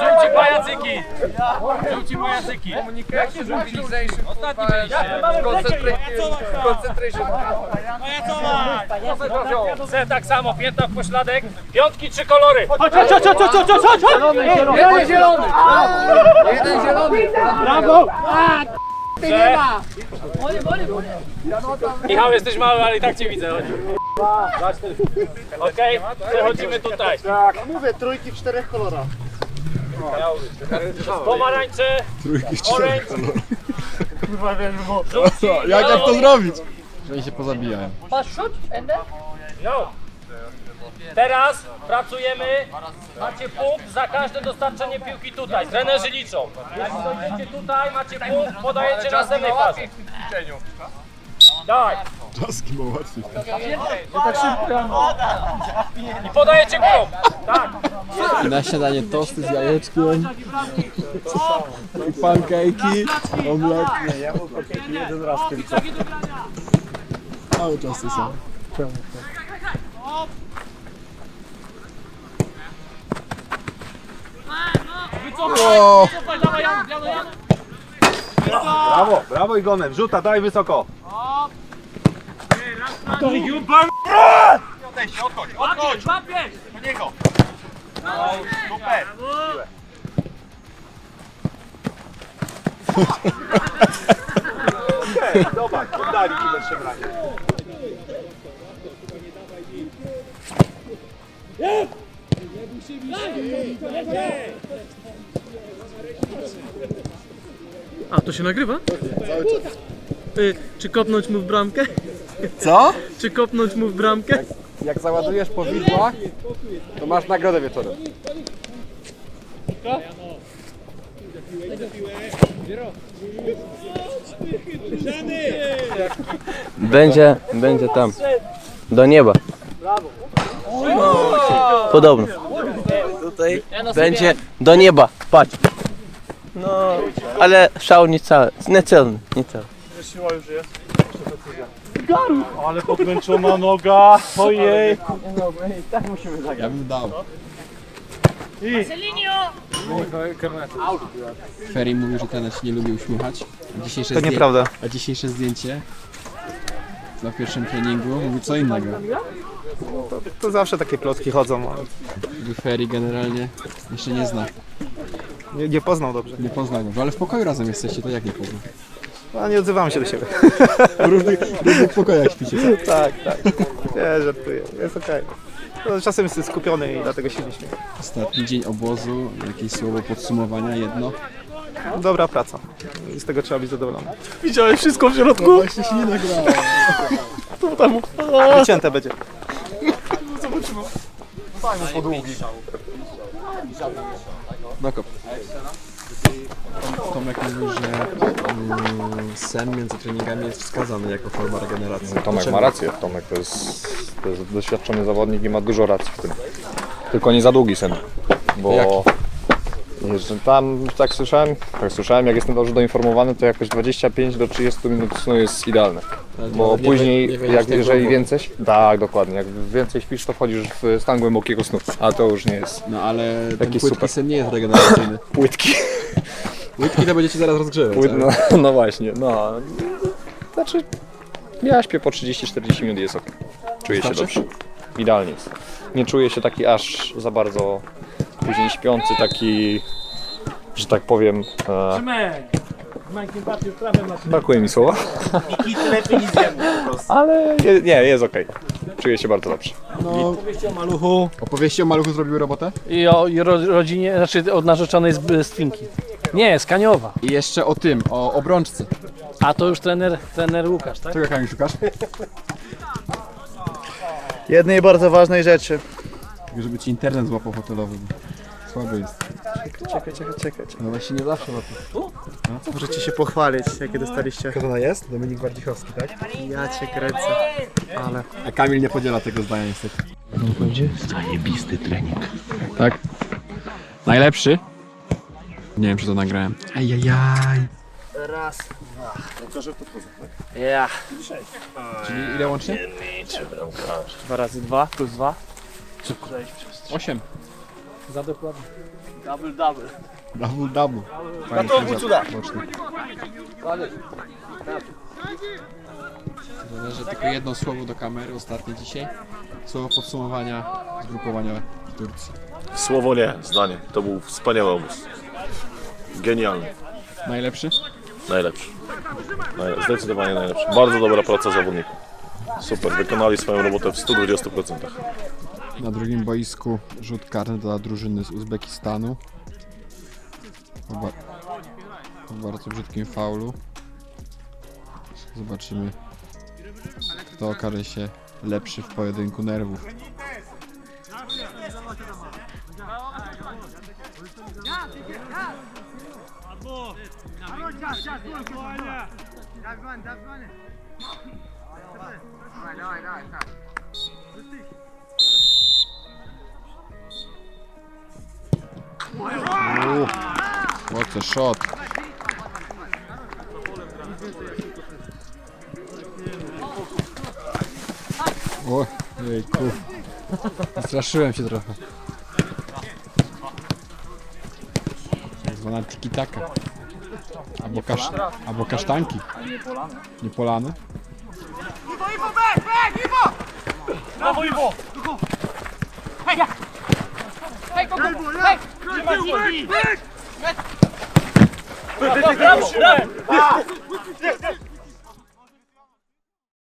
Żółci pajacyki! Żółci pajacyki! Komunikacji żółci zejrzy, Ostatni Koncentruj się. Pajacować! C tak samo, pięta w pośladek. Piątki, trzy kolory. Chodź, chodź, chodź, chodź, chodź, chodź! Zielony, zielony! Jeden zielony! Brawo! Ty nie ma! Michał, jesteś mały, ale i tak cię widzę. chodź. Okej, przechodzimy tutaj. Tak, mówię, trójki w czterech kolorach. Pomarańcze, Trójki w Orange. żółci, Jak, jak to zieloni. zrobić? Że oni się pozabijają. Jo. Teraz pracujemy, macie punkt za każde dostarczenie piłki tutaj. Trenerzy liczą. Jak dojdziecie tutaj, macie punkt, podajecie następnej fazie. Dawaj. Czaski ma łatwiej. I podajecie głową. Tak. I na śniadanie tosty z jajeczkiem. I pancake'i, omlet. Nie, ja mam pancake'i jeden raz tylko. Cały czas to są. O, Brawo, brawo Igonem, rzuta, daj wysoko. Odchodź, łapiesz. Zobacz, dali ci branie. A, to się nagrywa? Y, czy kopnąć mu w bramkę? co? Czy kopnąć mu w bramkę? Jak załadujesz powidła, to masz nagrodę wieczorem. Będzie, będzie tam. Do nieba. Podobno. Tutaj będzie do nieba. Patrz. No, ale szał niecały, niecelny, niecały. Ale podmęczona noga, ojej. Ja bym dał. Ferry mówił, że ten się nie lubi uśmiechać. A dzisiejsze To zdję- nieprawda. A dzisiejsze zdjęcie na pierwszym treningu mówi co innego. To zawsze takie plotki chodzą, ale Ferry generalnie jeszcze nie zna. nie, nie poznał dobrze. Nie poznał go, ale w pokoju razem jesteście, to jak nie poznał? A nie odzywamy się do siebie. W różnych, różnych pokojach śpicie. tak, tak. Nie, żartuję, jest okej. No, Czasem jestem skupiony i dlatego się nie śmieję. Ostatni dzień obozu, jakieś słowo podsumowania, jedno. Dobra praca. I z tego trzeba być zadowolony. Widziałeś wszystko w środku? No właśnie się nie nagrało. Wycięte będzie. No kop. Tomek mówił, że mm, sen między treningami jest wskazany jako forma regeneracji. Tomek ma rację. Tomek to jest, to jest doświadczony zawodnik i ma dużo racji w tym. Tylko nie za długi sen. Bo Jeszcze tam tak słyszałem, tak słyszałem, jak jestem dobrze doinformowany, to jakoś 25 do 30 minut snu jest idealne. Bo nie później, nie jak, tak jeżeli więcej, tak dokładnie, jak więcej śpisz, to wchodzisz w stan głębokiego snu, a to już nie jest No ale ten Taki płytki super. sen nie jest regeneracyjny. płytki. Płytki to będziecie zaraz rozgrzewać. Płyt, ale- no, no właśnie, no. Znaczy, ja śpię po 30-40 minut i jest ok. Czuję się Wystarczy? dobrze. Idealnie jest. Nie czuję się taki aż za bardzo później śpiący, taki, że tak powiem, e, brakuje mi słowa. Ale je, nie, jest ok. Czuję się bardzo dobrze. No, opowieści o maluchu zrobiły robotę? I o i ro, rodzinie, znaczy od narzeczonej z, z Twinki. Nie, z Kaniowa. I jeszcze o tym, o obrączce. A to już trener, trener Łukasz, tak? Czego Kamil szukasz? Jednej bardzo ważnej rzeczy. Żeby ci internet złapał hotelowy. Słaby jest. Czekaj, czekaj, czekaj. No właśnie nie zawsze łapie. Możecie się pochwalić, jakie dostaliście. Kto to jest? Dominik Wardzichowski, tak? Ja cię kręcę. Ale... A Kamil nie podziela tego zdania niestety. Będzie zajebisty trening. Tak? Najlepszy? Nie wiem, czy to nagrałem. Ajajaj. Raz. Ja. Czyli ile łącznie? Dwa razy dwa plus dwa. Osiem. Za dokładnie. Double, double. Double, double. Fajny sędzia boczny. Zależy tylko jedno słowo do kamery, ostatnie dzisiaj. Słowo podsumowania zgrupowania w Turcji. Słowo nie, zdanie. To był wspaniały obóz. Genialny. Najlepszy? Najlepszy. Najle- Zdecydowanie najlepszy. Bardzo dobra praca zawodników. Super, wykonali swoją robotę w 120%. Na drugim boisku rzut karny dla drużyny z Uzbekistanu. Po, ba- bardzo brzydkim faulu. Zobaczymy, kto okaże się lepszy w pojedynku nerwów. Uuu, what a shot. O, jejku. Straszyłem się trochę. Tak zwana tiki-taka. Albo, kasz, albo kasztanki. Nie polany. Iwo, back, back, Iwo! Brawo, Iwo! Hej, jak? Hej, kogo? Hej! Trzymaj, trzymaj! Brawo, brawo!